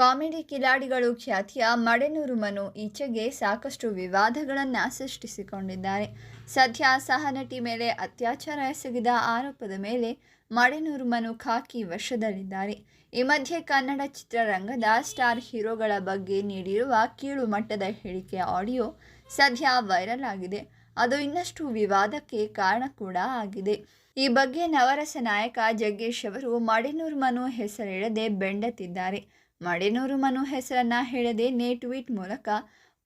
Comedy ಕಿಲಾಡಿಗಳು ಖ್ಯಾತಿಯ ಮಡೆನೂರು ಮನು ಈಚೆಗೆ ಸಾಕಷ್ಟು ವಿವಾದಗಳನ್ನು ಸೃಷ್ಟಿಸಿಕೊಂಡಿದ್ದಾರೆ. ಸದ್ಯ ಸಹನಟಿ ಮೇಲೆ ಅತ್ಯಾಚಾರ ಎಸಗಿದ ಆರೋಪದ ಮೇಲೆ ಮಡೆನೂರು ಮನು ಖಾಕಿ ವಶದಲ್ಲಿದ್ದಾರೆ. ಈ ಮಧ್ಯೆ ಕನ್ನಡ ಚಿತ್ರರಂಗದ ಸ್ಟಾರ್ ಹೀರೋಗಳ ಬಗ್ಗೆ ನೀಡಿರುವ ಕೀಳು ಮಟ್ಟದ ಹೇಳಿಕೆಯ ಆಡಿಯೋ ಸದ್ಯ ವೈರಲ್ ಆಗಿದೆ. ಅದು ಇನ್ನಷ್ಟು ವಿವಾದಕ್ಕೆ ಕಾರಣ ಕೂಡ ಆಗಿದೆ. ಈ ಬಗ್ಗೆ ನವರಸ ನಾಯಕ ಜಗ್ಗೇಶ್ ಅವರು ಮಡೆನೂರು ಮನು ಹೆಸರಿಡದೆ ಬೆಂಡತ್ತಿದ್ದಾರೆ. ಮಡೆನೂರು ಮನು ಹೆಸರನ್ನ ಹೇಳದೆ ನೇ ಟ್ವೀಟ್ ಮೂಲಕ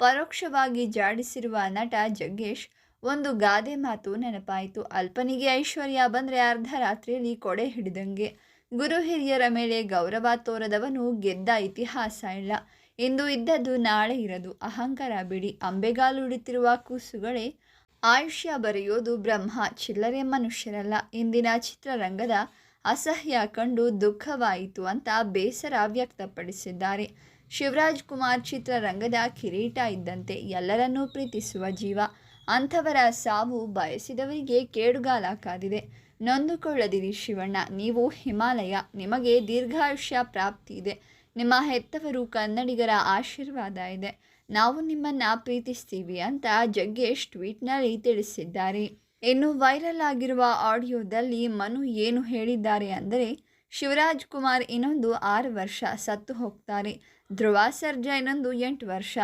ಪರೋಕ್ಷವಾಗಿ ಜಾಡಿಸಿರುವ ನಟ ಜಗ್ಗೇಶ್, ಒಂದು ಗಾದೆ ಮಾತು ನೆನಪಾಯಿತು. ಅಲ್ಪನಿಗೆ ಐಶ್ವರ್ಯ ಬಂದರೆ ಅರ್ಧ ರಾತ್ರಿಯಲ್ಲಿ ಕೊಡೆ ಹಿಡಿದಂಗೆ. ಗುರು ಹಿರಿಯರ ಮೇಲೆ ಗೌರವ ತೋರದವನು ಗೆದ್ದ ಇತಿಹಾಸ ಇಲ್ಲ. ಇಂದು ಇದ್ದದ್ದು ನಾಳೆ ಇರದು. ಅಹಂಕಾರ ಬಿಡಿ. ಅಂಬೆಗಾಲು ಹಿಡಿತಿರುವ ಕೂಸುಗಳೇ ಆಯುಷ್ಯ ಬರೆಯೋದು ಬ್ರಹ್ಮ, ಚಿಲ್ಲರೆ ಮನುಷ್ಯರಲ್ಲ. ಇಂದಿನ ಚಿತ್ರರಂಗದ ಅಸಹ್ಯ ಕಂಡು ದುಃಖವಾಯಿತು ಅಂತ ಬೇಸರ ವ್ಯಕ್ತಪಡಿಸಿದ್ದಾರೆ. ಶಿವರಾಜ್ ಕುಮಾರ್ ಚಿತ್ರರಂಗದ ಕಿರೀಟ ಇದ್ದಂತೆ ಎಲ್ಲರನ್ನೂ ಪ್ರೀತಿಸುವ ಜೀವ. ಅಂಥವರ ಸಾವು ಬಯಸಿದವರಿಗೆ ಕೇಡುಗಾಲ ಕಾದಿದೆ. ನೊಂದುಕೊಳ್ಳದಿರಿ ಶಿವಣ್ಣ, ನೀವು ಹಿಮಾಲಯ. ನಿಮಗೆ ದೀರ್ಘಾಯುಷ್ಯ ಪ್ರಾಪ್ತಿ ಇದೆ. ನಿಮ್ಮ ಹೆತ್ತವರು ಕನ್ನಡಿಗರ ಆಶೀರ್ವಾದ ಇದೆ. ನಾವು ನಿಮ್ಮನ್ನು ಪ್ರೀತಿಸ್ತೀವಿ ಅಂತ ಜಗ್ಗೇಶ್ ಟ್ವೀಟ್ನಲ್ಲಿ ತಿಳಿಸಿದ್ದಾರೆ. ಇನ್ನು ವೈರಲ್ ಆಗಿರುವ ಆಡಿಯೋದಲ್ಲಿ ಮನು ಏನು ಹೇಳಿದ್ದಾರೆ ಅಂದರೆ, ಶಿವರಾಜ್ ಕುಮಾರ್ ಇನ್ನೊಂದು ಆರು ವರ್ಷ ಸತ್ತು ಹೋಗ್ತಾರೆ. ಧ್ರುವ ಸರ್ಜಾ ಇನ್ನೊಂದು ಎಂಟು ವರ್ಷ.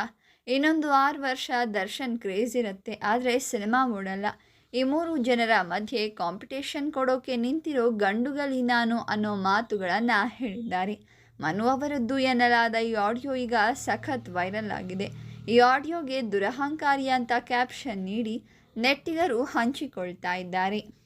ಇನ್ನೊಂದು ಆರು ವರ್ಷ ದರ್ಶನ್ ಕ್ರೇಜ್ ಇರುತ್ತೆ. ಆದರೆ ಸಿನಿಮಾ ಮೂಡಲ್ಲ. ಈ ಮೂರು ಜನರ ಮಧ್ಯೆ ಕಾಂಪಿಟೇಷನ್ ಕೊಡೋಕೆ ನಿಂತಿರೋ ಗಂಡುಗಲಿ ನಾನು ಅನ್ನೋ ಮಾತುಗಳನ್ನು ಹೇಳಿದ್ದಾರೆ. ಮನು ಅವರದ್ದು ಎನ್ನಲಾದ ಈ ಆಡಿಯೋ ಈಗ ಸಖತ್ ವೈರಲ್ ಆಗಿದೆ. ಈ ಆಡಿಯೋಗೆ ದುರಹಂಕಾರಿ ಅಂತ ಕ್ಯಾಪ್ಷನ್ ನೀಡಿ ನೆಟ್ಟಿಗರು ಹಂಚಿಕೊಳ್ತಾ ಇದ್ದಾರೆ.